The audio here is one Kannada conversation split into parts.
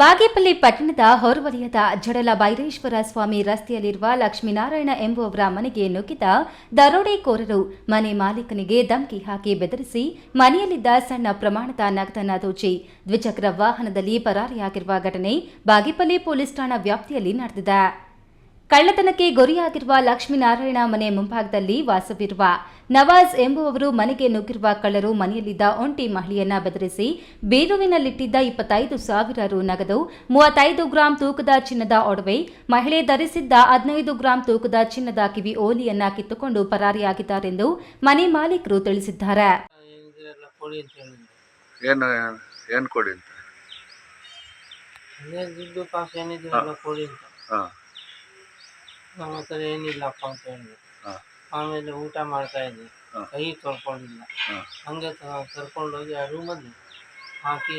ಬಾಗೇಪಲ್ಲಿ ಪಟ್ಟಣದ ಹೊರವಲಯದ ಜಡಲ ಬೈರೇಶ್ವರ ಸ್ವಾಮಿ ರಸ್ತೆಯಲ್ಲಿರುವ ಲಕ್ಷ್ಮೀನಾರಾಯಣ ಎಂಬುವವರ ಮನೆಗೆ ನುಗ್ಗಿದ ದರೋಡೆಕೋರರು ಮನೆ ಮಾಲೀಕನಿಗೆ ಧಮಕಿ ಹಾಕಿ ಬೆದರಿಸಿ ಮನೆಯಲ್ಲಿದ್ದ ಸಣ್ಣ ಪ್ರಮಾಣದ ನಗದನ್ನ ದೋಚಿ ದ್ವಿಚಕ್ರ ವಾಹನದಲ್ಲಿ ಪರಾರಿಯಾಗಿರುವ ಘಟನೆ ಬಾಗೇಪಲ್ಲಿ ಪೊಲೀಸ್ ಠಾಣಾ ವ್ಯಾಪ್ತಿಯಲ್ಲಿ ನಡೆದಿದೆ. ಕಳ್ಳತನಕ್ಕೆ ಗುರಿಯಾಗಿರುವ ಲಕ್ಷ್ಮೀನಾರಾಯಣ ಮನೆ ಮುಂಭಾಗದಲ್ಲಿ ವಾಸವಿರುವ ನವಾಜ್ ಎಂಬುವವರು ಮನೆಗೆ ನುಗ್ಗಿರುವ ಕಳ್ಳರು ಮನೆಯಲ್ಲಿದ್ದ ಒಂಟಿ ಮಹಿಳೆಯನ್ನ ಬೆದರಿಸಿ ಬೀರುವಿನಲ್ಲಿಟ್ಟಿದ್ದ ಇಪ್ಪತ್ತೈದು ಸಾವಿರ ರು ನಗದು ಮೂವತ್ತೈದು ಗ್ರಾಂ ತೂಕದ ಚಿನ್ನದ ಒಡವೆ ಮಹಿಳೆ ಧರಿಸಿದ್ದ ಹದಿನೈದು ಗ್ರಾಂ ತೂಕದ ಚಿನ್ನದ ಕಿವಿ ಓಲಿಯನ್ನ ಕಿತ್ತುಕೊಂಡು ಪರಾರಿಯಾಗಿದ್ದಾರೆಂದು ಮನೆ ಮಾಲೀಕರು ತಿಳಿಸಿದ್ದಾರೆ. ಕೊಡಿ ಅಂತ? ನಮ್ಮ ಹತ್ರ ಏನಿಲ್ಲಪ್ಪ ಅಂತ ಹೇಳಿ ಆಮೇಲೆ ಊಟ ಮಾಡ್ತಾ ಇದ್ದೆ. ಕೈ ತೊಳ್ಕೊಂಡಿಲ್ಲ. ಹಂಗೆ ಕರ್ಕೊಂಡೋಗಿ ಆ ರೂಮಲ್ಲಿ ಹಾಕಿ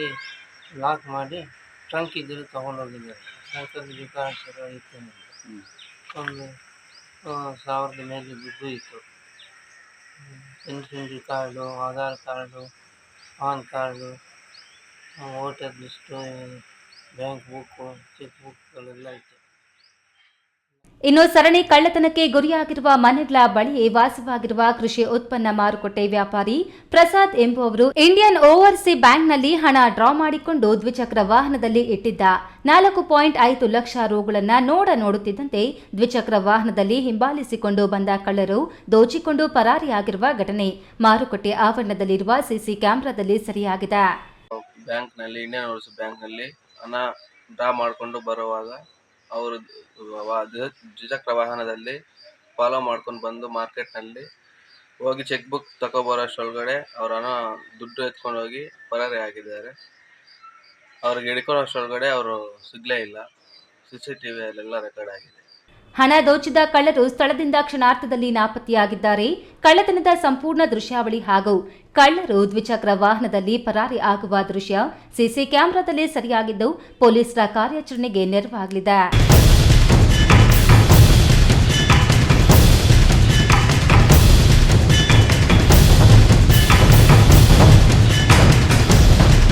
ಲಾಕ್ ಮಾಡಿ ಟ್ರಂಕ್ ಇದ್ದರೆ ತೊಗೊಂಡೋಗಿದ್ದಾರೆ ಟ್ರಂಕಲ್ಲಿ ಬೇಕಾದ ಇತ್ತು ಒಂದು ಸಾವಿರದ ಮೇಲೆ ದುಡ್ಡು ಇತ್ತು. Pension card Aadhaar card PAN card voter list bank book cheque ಬುಕ್ಗಳೆಲ್ಲ ಇತ್ತು. ಇನ್ನು ಸರಣಿ ಕಳ್ಳತನಕ್ಕೆ ಗುರಿಯಾಗಿರುವ ಮನೆಗಳ ಬಳಿಯೇ ವಾಸವಾಗಿರುವ ಕೃಷಿ ಉತ್ಪನ್ನ ಮಾರುಕಟ್ಟೆ ವ್ಯಾಪಾರಿ ಪ್ರಸಾದ್ ಎಂಬುವವರು ಇಂಡಿಯನ್ ಓವರ್ಸಿ ಬ್ಯಾಂಕ್ನಲ್ಲಿ ಹಣ ಡ್ರಾ ಮಾಡಿಕೊಂಡು ದ್ವಿಚಕ್ರ ವಾಹನದಲ್ಲಿ ಇಟ್ಟಿದ್ದ ನಾಲ್ಕು ಪಾಯಿಂಟ್ ಐದು ಲಕ್ಷ ರೂಗಳನ್ನು ನೋಡ ನೋಡುತ್ತಿದ್ದಂತೆ ದ್ವಿಚಕ್ರ ವಾಹನದಲ್ಲಿ ಹಿಂಬಾಲಿಸಿಕೊಂಡು ಬಂದ ಕಳ್ಳರು ದೋಚಿಕೊಂಡು ಪರಾರಿಯಾಗಿರುವ ಘಟನೆ. ಮಾರುಕಟ್ಟೆ ಆವರಣದಲ್ಲಿರುವ ಸಿಸಿ ಕ್ಯಾಮೆರಾದಲ್ಲಿ ಸರಿಯಾಗಿದೆ. ಬ್ಯಾಂಕ್ನಲ್ಲಿ, ಇಂಡಿಯನ್ ಓವರ್ಸಿ ಬ್ಯಾಂಕ್ನಲ್ಲಿ ಹಣ ಡ್ರಾ ಮಾಡಿಕೊಂಡು ಬರುವಾಗ ಅವರು ದ್ವಿಚಕ್ರ ವಾಹನದಲ್ಲಿ ಫಾಲೋ ಮಾಡ್ಕೊಂಡು ಬಂದು ಮಾರ್ಕೆಟ್ನಲ್ಲಿ ಹೋಗಿ ಚೆಕ್ ಬುಕ್ ತಗೊಬರೋಷ್ಟರೊಳಗಡೆ ಅವ್ರ ಹಣ ದುಡ್ಡು ಎತ್ಕೊಂಡು ಹೋಗಿ ಪರಾರಿ ಆಗಿದ್ದಾರೆ ಅವ್ರಿಗೆ ಹಿಡ್ಕೊಳ್ಳೋಷ್ಟೊಳಗಡೆ ಅವರು ಸಿಗಲೇ ಇಲ್ಲ. ಸಿ ಸಿ ಟಿ ವಿಯಲ್ಲೆಲ್ಲ ರೆಕಾರ್ಡ್ ಆಗಿದೆ. ಹಣ ದೋಚಿದ ಕಳ್ಳರು ಸ್ಥಳದಿಂದ ಕ್ಷಣಾರ್ಥದಲ್ಲಿ ನಾಪತ್ತೆಯಾಗಿದ್ದಾರೆ. ಕಳ್ಳತನದ ಸಂಪೂರ್ಣ ದೃಶ್ಯಾವಳಿ ಹಾಗೂ ಕಳ್ಳರು ದ್ವಿಚಕ್ರ ವಾಹನದಲ್ಲಿ ಪರಾರಿ ಆಗುವ ದೃಶ್ಯ ಸಿಸಿ ಕ್ಯಾಮೆರಾದಲ್ಲಿ ಸರಿಯಾಗಿದ್ದು ಪೊಲೀಸರ ಕಾರ್ಯಾಚರಣೆಗೆ ನೆರವಾಗಲಿದೆ.